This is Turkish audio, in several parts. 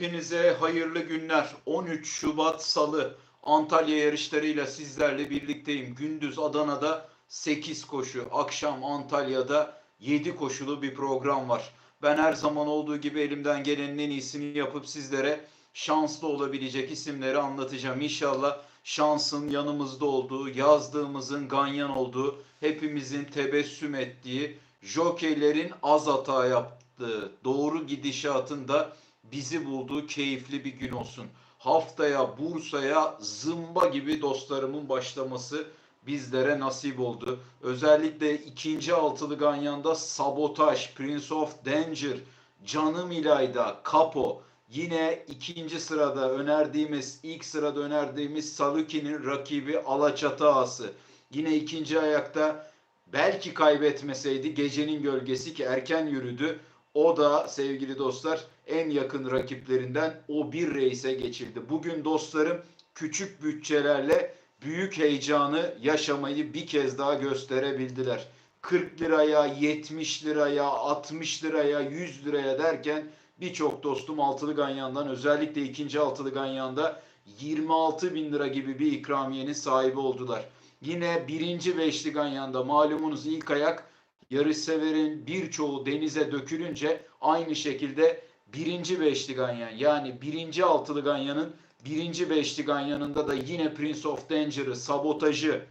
Hepinize hayırlı günler. 13 Şubat Salı Antalya yarışlarıyla sizlerle birlikteyim. Gündüz Adana'da 8 koşu, akşam Antalya'da 7 koşulu bir program var. Ben her zaman olduğu gibi elimden gelenin en iyisini yapıp sizlere şanslı olabilecek isimleri anlatacağım. İnşallah şansın yanımızda olduğu, yazdığımızın ganyan olduğu, hepimizin tebessüm ettiği, jokeylerin az hata yaptığı, doğru gidişatın da bizi bulduğu keyifli bir gün olsun. Haftaya Bursa'ya zımba gibi dostlarımın başlaması bizlere nasip oldu. Özellikle ikinci altılı ganyanda Sabotaj, Prince of Danger, Canım İlayda, Kapo, yine ikinci sırada önerdiğimiz, ilk sırada önerdiğimiz Saluki'nin rakibi Alaçatı Ağası. Yine ikinci ayakta belki kaybetmeseydi gecenin gölgesi ki erken yürüdü. O da sevgili dostlar en yakın rakiplerinden o bir reise geçildi. Bugün dostlarım küçük bütçelerle büyük heyecanı yaşamayı bir kez daha gösterebildiler. 40 liraya, 70 liraya, 60 liraya, 100 liraya derken birçok dostum altılı ganyandan özellikle ikinci altılı ganyanda 26 bin lira gibi bir ikramiyenin sahibi oldular. Yine birinci beşli ganyanda malumunuz ilk ayak yarışseverin birçoğu denize dökülünce aynı şekilde birinci beşli ganyan yani birinci altılı ganyanın birinci beşli ganyanında da yine Prince of Danger'ı, sabotajı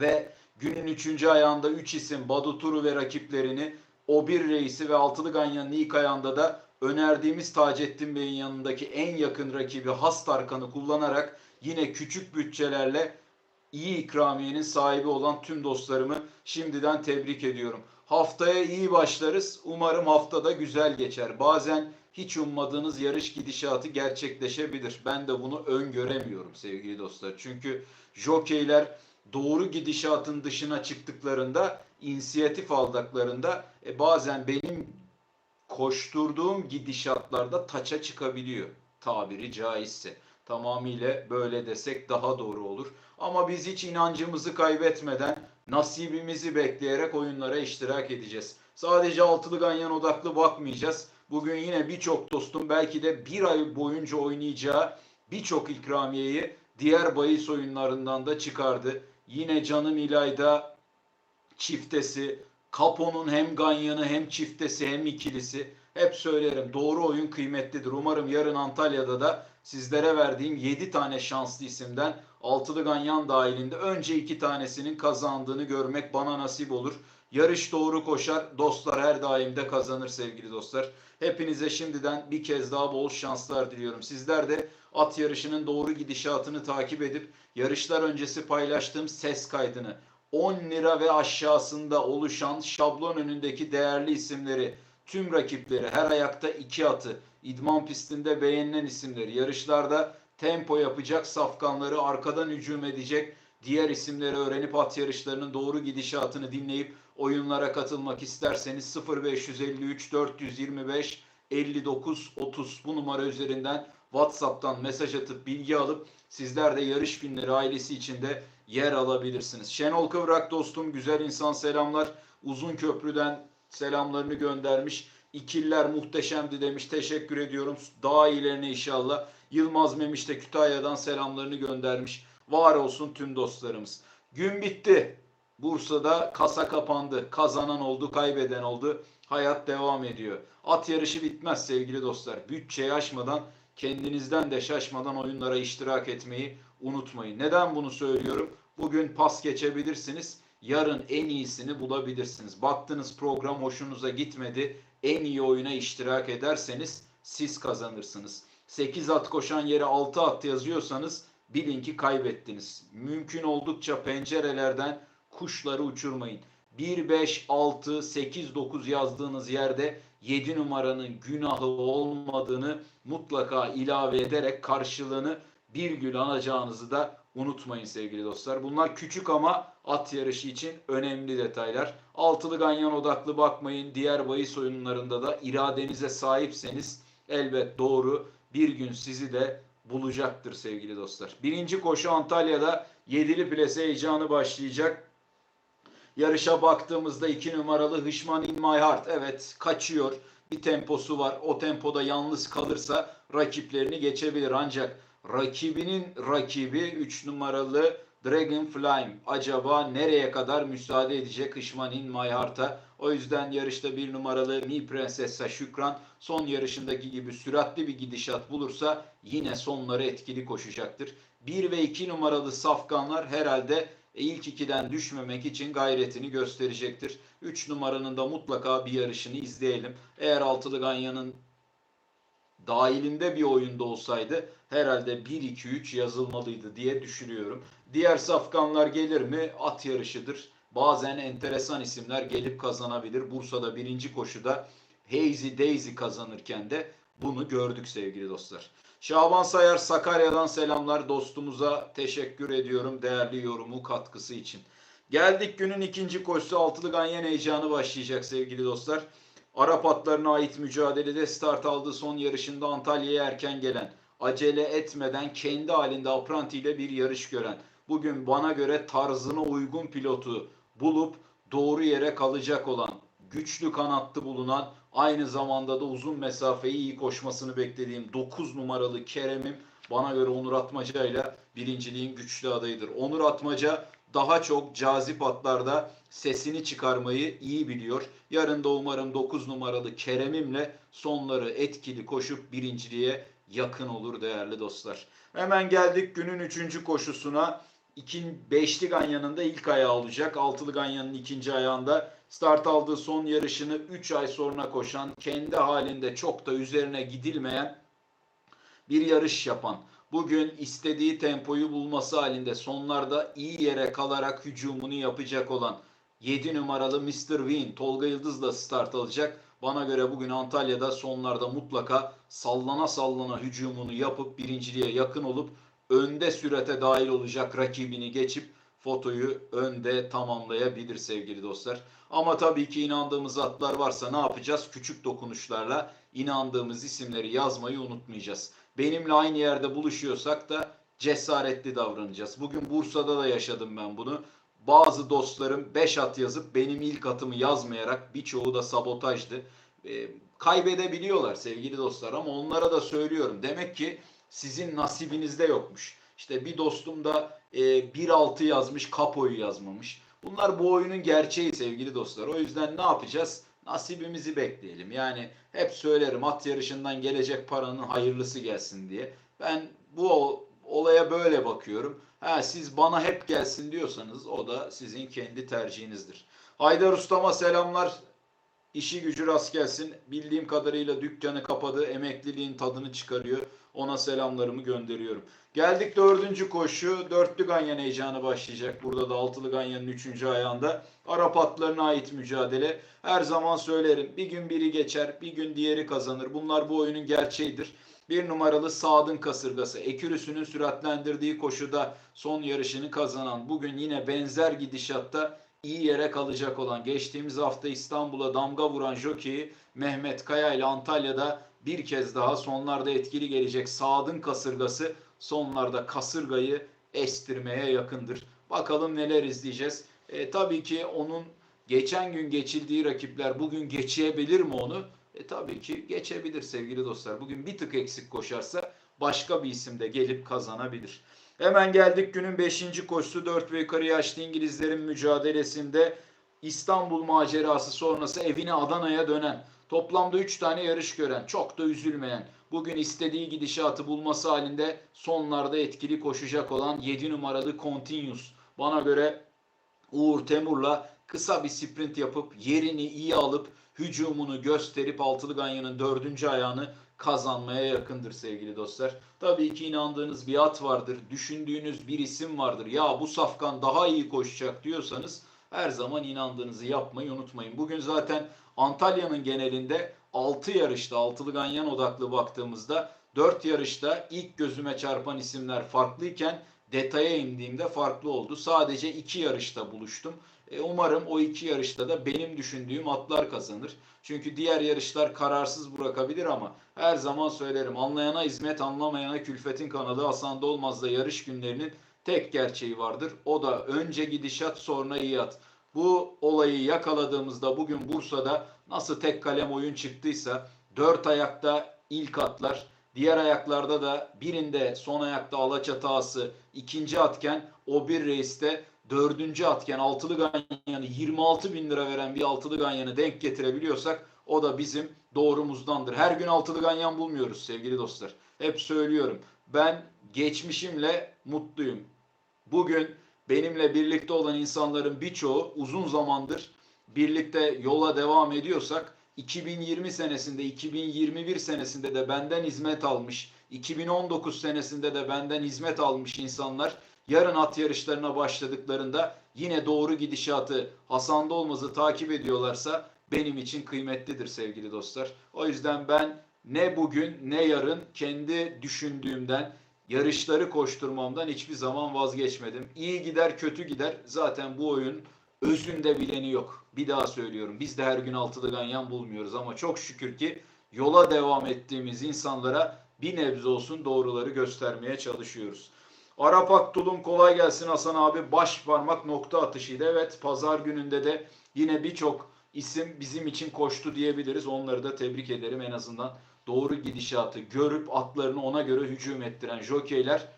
ve günün üçüncü ayağında üç isim Baduturu ve rakiplerini o bir reisi ve altılı ganyanın ilk ayağında da önerdiğimiz Taceddin Bey'in yanındaki en yakın rakibi Hastarkan'ı kullanarak yine küçük bütçelerle iyi ikramiyenin sahibi olan tüm dostlarımı şimdiden tebrik ediyorum. Haftaya iyi başlarız. Umarım haftada güzel geçer. Bazen hiç ummadığınız yarış gidişatı gerçekleşebilir. Ben de bunu öngöremiyorum sevgili dostlar. Çünkü jokeyler doğru gidişatın dışına çıktıklarında, inisiyatif aldıklarında e, bazen benim koşturduğum gidişatlarda taça çıkabiliyor tabiri caizse. Tamamıyla böyle desek daha doğru olur. Ama biz hiç inancımızı kaybetmeden nasibimizi bekleyerek oyunlara iştirak edeceğiz. Sadece altılı ganyan odaklı bakmayacağız. Bugün yine birçok dostum belki de bir ay boyunca oynayacağı birçok ikramiyeyi diğer bahis oyunlarından da çıkardı. Yine Canım İlayda çiftesi, Kapo'nun hem ganyanı hem çiftesi hem ikilisi. Hep söylerim doğru oyun kıymetlidir. Umarım yarın Antalya'da da sizlere verdiğim 7 tane şanslı isimden altılı ganyan dahilinde önce 2 tanesinin kazandığını görmek bana nasip olur. Yarış doğru koşar. Dostlar her daim de kazanır sevgili dostlar. Hepinize şimdiden bir kez daha bol şanslar diliyorum. Sizler de at yarışının doğru gidişatını takip edip yarışlar öncesi paylaştığım ses kaydını 10 lira ve aşağısında oluşan şablon önündeki değerli isimleri, tüm rakipleri, her ayakta iki atı, idman pistinde beğenilen isimleri, yarışlarda tempo yapacak safkanları, arkadan hücum edecek diğer isimleri öğrenip at yarışlarının doğru gidişatını dinleyip oyunlara katılmak isterseniz 0553 425 59 30 bu numara üzerinden WhatsApp'tan mesaj atıp bilgi alıp sizler de yarış günleri ailesi içinde yer alabilirsiniz. Şenol Kıvrak dostum güzel insan selamlar. Uzun köprüden selamlarını göndermiş. İkiller muhteşemdi demiş. Teşekkür ediyorum. Daha iyilerine inşallah. Yılmaz Memiş de Kütahya'dan selamlarını göndermiş. Var olsun tüm dostlarımız. Gün bitti. Bursa'da kasa kapandı. Kazanan oldu, kaybeden oldu. Hayat devam ediyor. At yarışı bitmez sevgili dostlar. Bütçeyi aşmadan, kendinizden de şaşmadan oyunlara iştirak etmeyi unutmayın. Neden bunu söylüyorum? Bugün pas geçebilirsiniz. Yarın en iyisini bulabilirsiniz. Baktınız program hoşunuza gitmedi. En iyi oyuna iştirak ederseniz siz kazanırsınız. 8 at koşan yere 6 at yazıyorsanız bilin ki kaybettiniz. Mümkün oldukça pencerelerden kuşları uçurmayın. 1, 5, 6, 8, 9 yazdığınız yerde 7 numaranın günahı olmadığını mutlaka ilave ederek karşılığını bir gün alacağınızı da unutmayın sevgili dostlar. Bunlar küçük ama at yarışı için önemli detaylar. Altılı ganyan odaklı bakmayın. Diğer bahis oyunlarında da iradenize sahipseniz elbet doğru bir gün sizi de bulacaktır sevgili dostlar. Birinci koşu Antalya'da yedili plase heyecanı başlayacak. Yarışa baktığımızda iki numaralı Hışman in my heart. Evet kaçıyor. bir temposu var. O tempoda yalnız kalırsa rakiplerini geçebilir. Ancak rakibinin rakibi 3 numaralı Dragonfly acaba nereye kadar müsaade edecek Işmanin Mayhart'a? O yüzden yarışta bir numaralı Mi Princessa Şükran son yarışındaki gibi süratli bir gidişat bulursa yine sonları etkili koşacaktır. 1 ve 2 numaralı safkanlar herhalde ilk ikiden düşmemek için gayretini gösterecektir. 3 numaranın da mutlaka bir yarışını izleyelim. Eğer altılı Ganya'nın dahilinde bir oyunda olsaydı herhalde 1-2-3 yazılmalıydı diye düşünüyorum. Diğer safkanlar gelir mi? At yarışıdır. Bazen enteresan isimler gelip kazanabilir. Bursa'da birinci koşuda Hazy Daisy kazanırken de bunu gördük sevgili dostlar. Şaban Sayar Sakarya'dan selamlar. Dostumuza teşekkür ediyorum değerli yorumu katkısı için. Geldik günün ikinci koşusu Altılı Ganyan heyecanı başlayacak sevgili dostlar. Arap atlarına ait mücadelede start aldığı son yarışında Antalya'ya erken gelen, acele etmeden kendi halinde Apranti ile bir yarış gören, bugün bana göre tarzına uygun pilotu bulup doğru yere kalacak olan, güçlü kanatlı bulunan, aynı zamanda da uzun mesafeyi iyi koşmasını beklediğim 9 numaralı Kerem'im bana göre Onur Atmaca ile birinciliğin güçlü adayıdır. Onur Atmaca daha çok cazip atlarda sesini çıkarmayı iyi biliyor. Yarın da umarım 9 numaralı Kerem'imle sonları etkili koşup birinciliğe yakın olur değerli dostlar. Hemen geldik günün 3. koşusuna. İkin, beşli Ganyan'ın da ilk ayağı olacak. Altılı Ganyan'ın ikinci ayağında start aldığı son yarışını 3 ay sonra koşan, kendi halinde çok da üzerine gidilmeyen bir yarış yapan, bugün istediği tempoyu bulması halinde sonlarda iyi yere kalarak hücumunu yapacak olan 7 numaralı Mr. Win Tolga Yıldız'la start alacak. Bana göre bugün Antalya'da sonlarda mutlaka sallana sallana hücumunu yapıp birinciliğe yakın olup önde sürete dahil olacak rakibini geçip fotoyu önde tamamlayabilir sevgili dostlar. Ama tabii ki inandığımız atlar varsa ne yapacağız? Küçük dokunuşlarla inandığımız isimleri yazmayı unutmayacağız. Benimle aynı yerde buluşuyorsak da cesaretli davranacağız. Bugün Bursa'da da yaşadım ben bunu. Bazı dostlarım 5 at yazıp benim ilk atımı yazmayarak birçoğu da sabotajdı. E, kaybedebiliyorlar sevgili dostlar ama onlara da söylüyorum. Demek ki sizin nasibinizde yokmuş. İşte bir dostum da e, 1-6 yazmış, kapoyu yazmamış. Bunlar bu oyunun gerçeği sevgili dostlar. O yüzden ne yapacağız? Nasibimizi bekleyelim. Yani hep söylerim at yarışından gelecek paranın hayırlısı gelsin diye. Ben bu olaya böyle bakıyorum. Ha, siz bana hep gelsin diyorsanız o da sizin kendi tercihinizdir. Haydar Ustama selamlar. İşi gücü rast gelsin. Bildiğim kadarıyla dükkanı kapadı. Emekliliğin tadını çıkarıyor. Ona selamlarımı gönderiyorum. Geldik dördüncü koşu. Dörtlü Ganyan heyecanı başlayacak. Burada da altılı Ganyan'ın üçüncü ayağında. Arap atlarına ait mücadele. Her zaman söylerim. Bir gün biri geçer, bir gün diğeri kazanır. Bunlar bu oyunun gerçeğidir. Bir numaralı Sadın kasırgası. Ekürüsünün süratlendirdiği koşuda son yarışını kazanan. Bugün yine benzer gidişatta iyi yere kalacak olan geçtiğimiz hafta İstanbul'a damga vuran jokeyi Mehmet Kaya ile Antalya'da bir kez daha sonlarda etkili gelecek Sadın kasırgası sonlarda kasırgayı estirmeye yakındır. Bakalım neler izleyeceğiz. E, tabii ki onun geçen gün geçildiği rakipler bugün geçebilir mi onu? E, tabii ki geçebilir sevgili dostlar. Bugün bir tık eksik koşarsa başka bir isim de gelip kazanabilir. Hemen geldik günün 5. koşusu 4 ve yukarı yaşlı İngilizlerin mücadelesinde İstanbul macerası sonrası evine Adana'ya dönen, toplamda 3 tane yarış gören, çok da üzülmeyen, bugün istediği gidişatı bulması halinde sonlarda etkili koşacak olan 7 numaralı Continuous. Bana göre Uğur Temur'la kısa bir sprint yapıp yerini iyi alıp hücumunu gösterip Altılı Ganyan'ın dördüncü ayağını kazanmaya yakındır sevgili dostlar. Tabii ki inandığınız bir at vardır, düşündüğünüz bir isim vardır. Ya bu safkan daha iyi koşacak diyorsanız her zaman inandığınızı yapmayı unutmayın. Bugün zaten Antalya'nın genelinde 6 yarışta, altılı ganyan odaklı baktığımızda 4 yarışta ilk gözüme çarpan isimler farklıyken detaya indiğimde farklı oldu. Sadece 2 yarışta buluştum. E, umarım o iki yarışta da benim düşündüğüm atlar kazanır. Çünkü diğer yarışlar kararsız bırakabilir ama her zaman söylerim anlayana hizmet anlamayana külfetin kanadı Hasan Dolmaz'da yarış günlerinin tek gerçeği vardır. O da önce gidişat sonra iyi at. Bu olayı yakaladığımızda bugün Bursa'da nasıl tek kalem oyun çıktıysa dört ayakta ilk atlar, diğer ayaklarda da birinde son ayakta Alaçatı ağası ikinci atken o bir reiste dördüncü atken altılı ganyanı 26 bin lira veren bir altılı ganyanı denk getirebiliyorsak o da bizim doğrumuzdandır. Her gün altılı ganyan bulmuyoruz sevgili dostlar. Hep söylüyorum. Ben geçmişimle mutluyum. Bugün benimle birlikte olan insanların birçoğu uzun zamandır birlikte yola devam ediyorsak 2020 senesinde, 2021 senesinde de benden hizmet almış, 2019 senesinde de benden hizmet almış insanlar yarın at yarışlarına başladıklarında yine doğru gidişatı Hasan Dolmaz'ı takip ediyorlarsa benim için kıymetlidir sevgili dostlar. O yüzden ben ne bugün ne yarın kendi düşündüğümden, yarışları koşturmamdan hiçbir zaman vazgeçmedim. İyi gider kötü gider zaten bu oyun özünde bileni yok. Bir daha söylüyorum biz de her gün altılı ganyan bulmuyoruz ama çok şükür ki yola devam ettiğimiz insanlara bir nebze olsun doğruları göstermeye çalışıyoruz. Arap Aktulum kolay gelsin Hasan abi. Baş parmak nokta atışıydı. Evet pazar gününde de yine birçok isim bizim için koştu diyebiliriz. Onları da tebrik ederim en azından doğru gidişatı görüp atlarını ona göre hücum ettiren jokeyler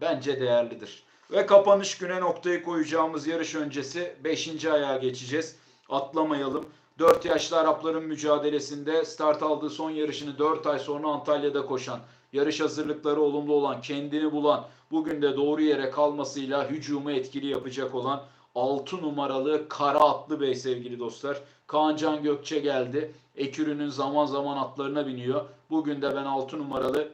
bence değerlidir. Ve kapanış güne noktayı koyacağımız yarış öncesi 5. ayağa geçeceğiz. Atlamayalım. 4 yaşlı Arapların mücadelesinde start aldığı son yarışını 4 ay sonra Antalya'da koşan, yarış hazırlıkları olumlu olan, kendini bulan, bugün de doğru yere kalmasıyla hücumu etkili yapacak olan 6 numaralı Kara Atlı Bey sevgili dostlar. Kaan Can Gökçe geldi. Ekürü'nün zaman zaman atlarına biniyor. Bugün de ben 6 numaralı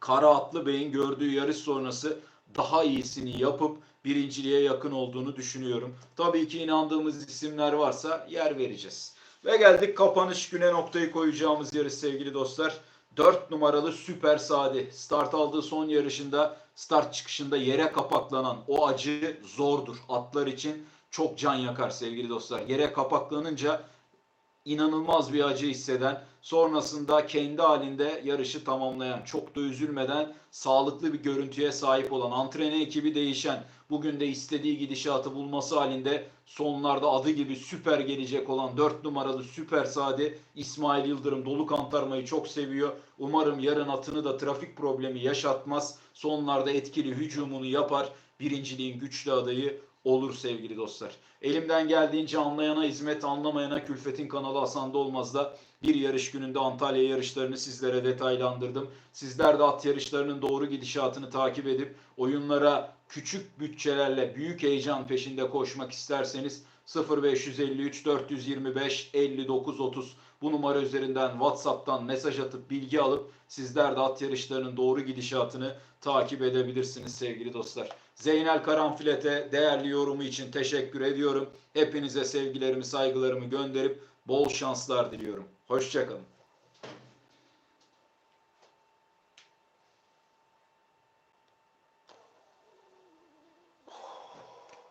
Kara Atlı Bey'in gördüğü yarış sonrası daha iyisini yapıp birinciliğe yakın olduğunu düşünüyorum. Tabii ki inandığımız isimler varsa yer vereceğiz. Ve geldik kapanış güne noktayı koyacağımız yarış sevgili dostlar. 4 numaralı Süper Sadi start aldığı son yarışında start çıkışında yere kapaklanan o acı zordur. Atlar için çok can yakar sevgili dostlar. Yere kapaklanınca inanılmaz bir acı hisseden, sonrasında kendi halinde yarışı tamamlayan, çok da üzülmeden sağlıklı bir görüntüye sahip olan, antrene ekibi değişen, bugün de istediği gidişatı bulması halinde sonlarda adı gibi süper gelecek olan 4 numaralı Süper Sade İsmail Yıldırım dolu kantarmayı çok seviyor. Umarım yarın atını da trafik problemi yaşatmaz. Sonlarda etkili hücumunu yapar. Birinciliğin güçlü adayı olur sevgili dostlar. Elimden geldiğince anlayana hizmet, anlamayana külfetin kanalı Hasan Dolmaz'da bir yarış gününde Antalya yarışlarını sizlere detaylandırdım. Sizler de at yarışlarının doğru gidişatını takip edip oyunlara küçük bütçelerle büyük heyecan peşinde koşmak isterseniz 0553 425 59 30 bu numara üzerinden WhatsApp'tan mesaj atıp bilgi alıp sizler de at yarışlarının doğru gidişatını takip edebilirsiniz sevgili dostlar. Zeynel Karanfilet'e değerli yorumu için teşekkür ediyorum. Hepinize sevgilerimi, saygılarımı gönderip bol şanslar diliyorum. Hoşçakalın.